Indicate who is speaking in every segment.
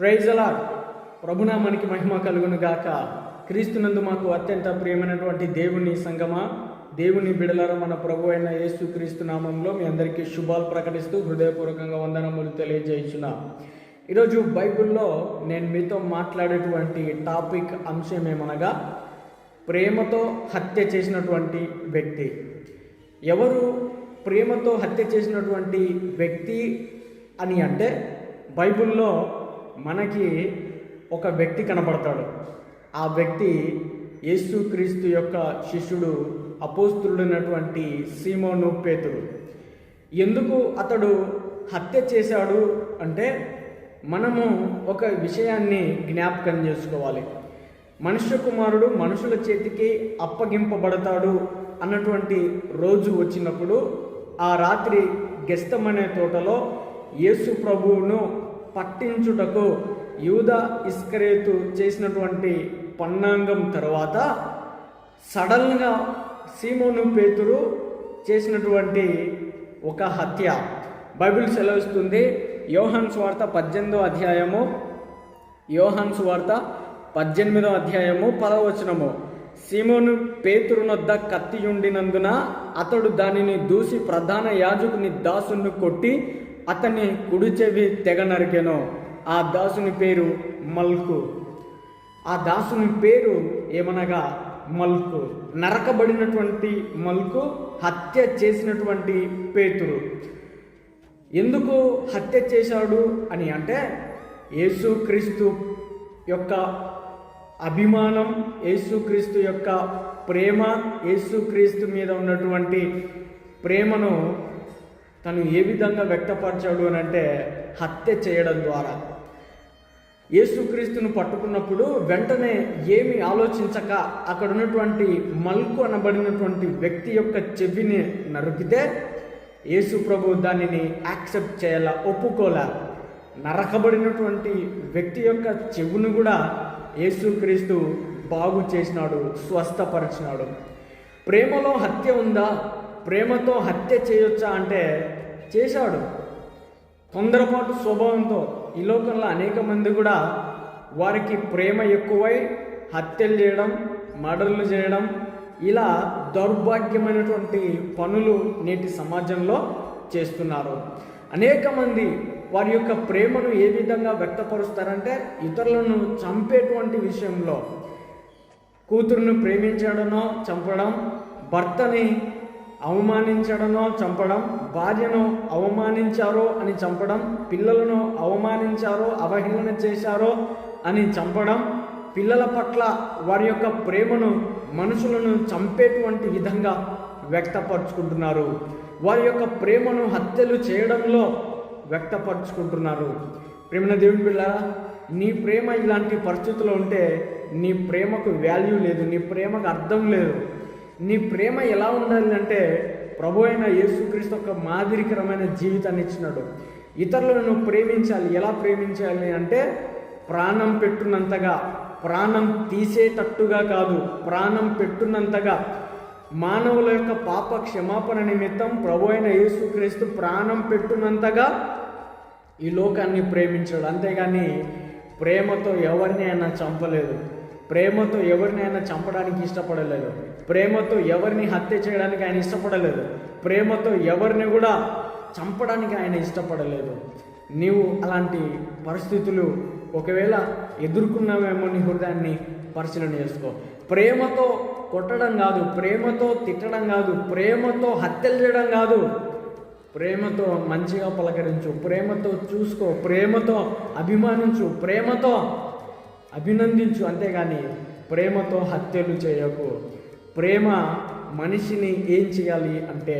Speaker 1: ప్రైజలా ప్రభునామానికి మహిమ కలుగును గాక. క్రీస్తునందు మాకు అత్యంత ప్రియమైనటువంటి దేవుని సంగమా. దేవుని బిడలర మన ప్రభు అయిన యేసు క్రీస్తు నామంలో మీ అందరికీ శుభాలు ప్రకటిస్తూ హృదయపూర్వకంగా వందనములు తెలియజేయుచున్నా. ఈరోజు బైబిల్లో నేను మీతో మాట్లాడేటువంటి టాపిక్ అంశం ఏమనగా ప్రేమతో హత్య చేసినటువంటి వ్యక్తి. ఎవరు ప్రేమతో హత్య చేసినటువంటి వ్యక్తి అని అంటే బైబిల్లో మనకి ఒక వ్యక్తి కనబడతాడు. ఆ వ్యక్తి యేసుక్రీస్తు యొక్క శిష్యుడు అపోస్తుడైనటువంటి సీమోను పేతుడు ఎందుకు అతడు హత్య చేశాడు అంటే మనము ఒక విషయాన్ని జ్ఞాపకం చేసుకోవాలి. మనుష్య కుమారుడు మనుషుల చేతికి అప్పగింపబడతాడు అన్నటువంటి రోజు వచ్చినప్పుడు ఆ రాత్రి గెస్తమనే తోటలో యేసు ప్రభువును పట్టించుటకు యూద ఇస్కరేతు చేసినటువంటి పన్నాంగం తర్వాత సడన్గా సీమోను పేతురు చేసినటువంటి ఒక హత్య. బైబిల్ సెలవిస్తుంది యోహన్ స్వార్త పద్దెనిమిదో అధ్యాయము. యోహన్ స్వార్త పద్దెనిమిదో అధ్యాయము పదవచనము. సీమోను పేతురునొద్ద కత్తియుండినందున అతడు దానిని దూసి ప్రధాన యాజకుని దాసును కొట్టి అతని కుడి చెవి తెగ నరికెను. ఆ దాసుని పేరు మల్కు. ఆ దాసుని పేరు ఏమనగా మల్కు. నరకబడినటువంటి మల్కు హత్య చేసినటువంటి పేతురు. ఎందుకు హత్య చేశాడు అని అంటే యేసుక్రీస్తు యొక్క అభిమానం యేసుక్రీస్తు యొక్క ప్రేమ యేసుక్రీస్తు మీద ఉన్నటువంటి ప్రేమను తను ఏ విధంగా వ్యక్తపరిచాడు అని అంటే హత్య చేయడం ద్వారా. యేసుక్రీస్తును పట్టుకున్నప్పుడు వెంటనే ఏమి ఆలోచించక అక్కడ ఉన్నటువంటి మల్కు అనబడినటువంటి వ్యక్తి యొక్క చెవిని నరికితే యేసు ప్రభు దానిని యాక్సెప్ట్ చేయాల ఒప్పుకోలే? నరకబడినటువంటి వ్యక్తి యొక్క చెవును కూడా యేసుక్రీస్తు బాగు చేసినాడు స్వస్థపరిచినాడు. ప్రేమలో హత్య ఉందా? ప్రేమతో హత్య చేయొచ్చా అంటే చేశాడు. తొందరపాటు స్వభావంతో ఈ లోకంలో అనేక మంది కూడా వారికి ప్రేమ ఎక్కువై హత్యలు చేయడం మర్డర్లు చేయడం ఇలా దౌర్భాగ్యమైనటువంటి పనులు నేటి సమాజంలో చేస్తున్నారు. అనేక మంది వారి యొక్క ప్రేమను ఏ విధంగా వ్యక్తపరుస్తారంటే ఇతరులను చంపేటువంటి విషయంలో. కూతురును ప్రేమించడనో చంపడం భర్తని అవమానించడనో చంపడం భార్యను అవమానించారో అని చంపడం పిల్లలను అవమానించారో అవహేళన చేశారో అని చంపడం పిల్లల పట్ల వారి యొక్క ప్రేమను మనుషులను చంపేటువంటి విధంగా వ్యక్తపరుచుకుంటున్నారు. వారి యొక్క ప్రేమను హత్యలు చేయడంలో వ్యక్తపరుచుకుంటున్నారు. ప్రేమన దేవుని పిల్లరా నీ ప్రేమ ఇలాంటి పరిస్థితుల్లో ఉంటే నీ ప్రేమకు వాల్యూ లేదు నీ ప్రేమకు అర్థం లేదు. నీ ప్రేమ ఎలా ఉండాలి అంటే ప్రభు అయిన యేసుక్రీస్తు ఒక మాదిరికరమైన జీవితాన్ని ఇచ్చినాడు. ఇతరులను ప్రేమించాలి. ఎలా ప్రేమించాలి అంటే ప్రాణం పెట్టున్నంతగా ప్రాణం తీసేటట్టుగా కాదు ప్రాణం పెట్టున్నంతగా మానవుల యొక్క పాప క్షమాపణ నిమిత్తం ప్రభు అయిన యేసుక్రీస్తు ప్రాణం పెట్టునంతగా ఈ లోకాన్ని ప్రేమించాడు. అంతేగాని ప్రేమతో ఎవరిని అయినా చంపలేదు. ప్రేమతో ఎవరిని ఆయన చంపడానికి ఇష్టపడలేదు. ప్రేమతో ఎవరిని హత్య చేయడానికి ఆయన ఇష్టపడలేదు. ప్రేమతో ఎవరిని కూడా చంపడానికి ఆయన ఇష్టపడలేదు. నీవు అలాంటి పరిస్థితులు ఒకవేళ ఎదుర్కొన్నావేమో నీ హృదయాన్ని పరిశీలన చేసుకో. ప్రేమతో కొట్టడం కాదు ప్రేమతో తిట్టడం కాదు ప్రేమతో హత్యలు చేయడం కాదు. ప్రేమతో మంచిగా పలకరించు ప్రేమతో చూసుకో ప్రేమతో అభిమానించు ప్రేమతో అభినందించు అంతేగాని ప్రేమతో హత్యలు చేయకు. ప్రేమ మనిషిని ఏం చేయాలి అంటే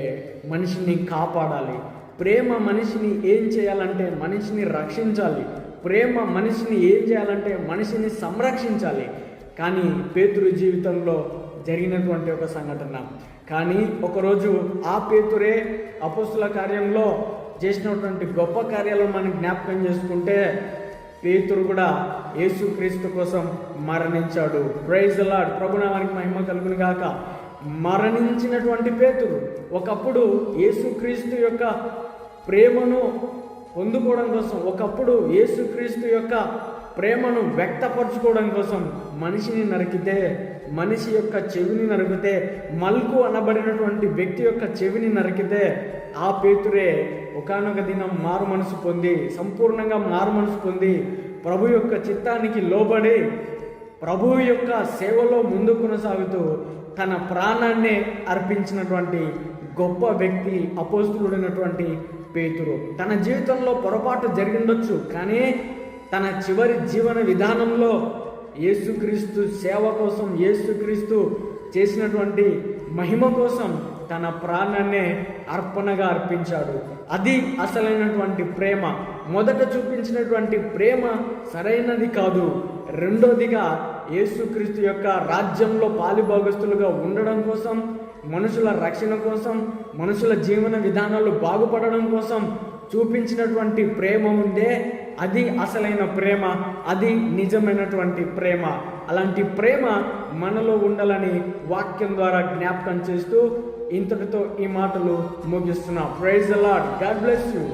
Speaker 1: మనిషిని కాపాడాలి. ప్రేమ మనిషిని ఏం చేయాలంటే మనిషిని రక్షించాలి. ప్రేమ మనిషిని ఏం చేయాలంటే మనిషిని సంరక్షించాలి. కానీ పేతురు జీవితంలో జరిగినటువంటి ఒక సంఘటన. కానీ ఒకరోజు ఆ పేతురే అపస్తుల కార్యంలో చేసినటువంటి గొప్ప కార్యాలను మనం జ్ఞాపకం చేసుకుంటే పేతురు కూడా యేసుక్రీస్తు కోసం మరణించాడు. ప్రైజ్ లాడ్ ప్రభునామానికి మహిమ కలుగును గాక. మరణించినటువంటి పేతురు ఒకప్పుడు యేసుక్రీస్తు యొక్క ప్రేమను పొందుకోవడం కోసం ఒకప్పుడు యేసుక్రీస్తు యొక్క ప్రేమను వ్యక్తపరచుకోవడం కోసం మనిషిని నరికితే మనిషి యొక్క చెవిని నరికితే మల్కు అనబడినటువంటి వ్యక్తి యొక్క చెవిని నరికితే ఆ పేతురే ఒకనొక దినం మారు మనసు పొంది సంపూర్ణంగా మారు మనసు పొంది ప్రభు యొక్క చిత్తానికి లోబడి ప్రభువు యొక్క సేవలో ముందు కొనసాగుతూ తన ప్రాణాన్ని అర్పించినటువంటి గొప్ప వ్యక్తి అపోస్తులుడైనటువంటి పేతురు. తన జీవితంలో పొరపాటు జరిగిండొచ్చు కానీ తన చివరి జీవన విధానంలో యేసుక్రీస్తు సేవ కోసం యేసుక్రీస్తు చేసినటువంటి మహిమ కోసం తన ప్రాణాన్నే అర్పణగా అర్పించాడు. అది అసలైనటువంటి ప్రేమ. మొదట చూపించినటువంటి ప్రేమ సరైనది కాదు. రెండోదిగా యేసుక్రీస్తు యొక్క రాజ్యంలో పాలిభాగస్తులుగా ఉండడం కోసం మనుషుల రక్షణ కోసం మనుషుల జీవన విధానాలు బాగుపడడం కోసం చూపించినటువంటి ప్రేమ ఉందే అది అసలైన ప్రేమ అది నిజమైనటువంటి ప్రేమ. అలాంటి ప్రేమ మనలో ఉండాలని వాక్యం ద్వారా జ్ఞాపకం చేస్తూ ఇంతటితో ఈ మాటలు ముగిస్తున్నా. Praise the Lord God bless you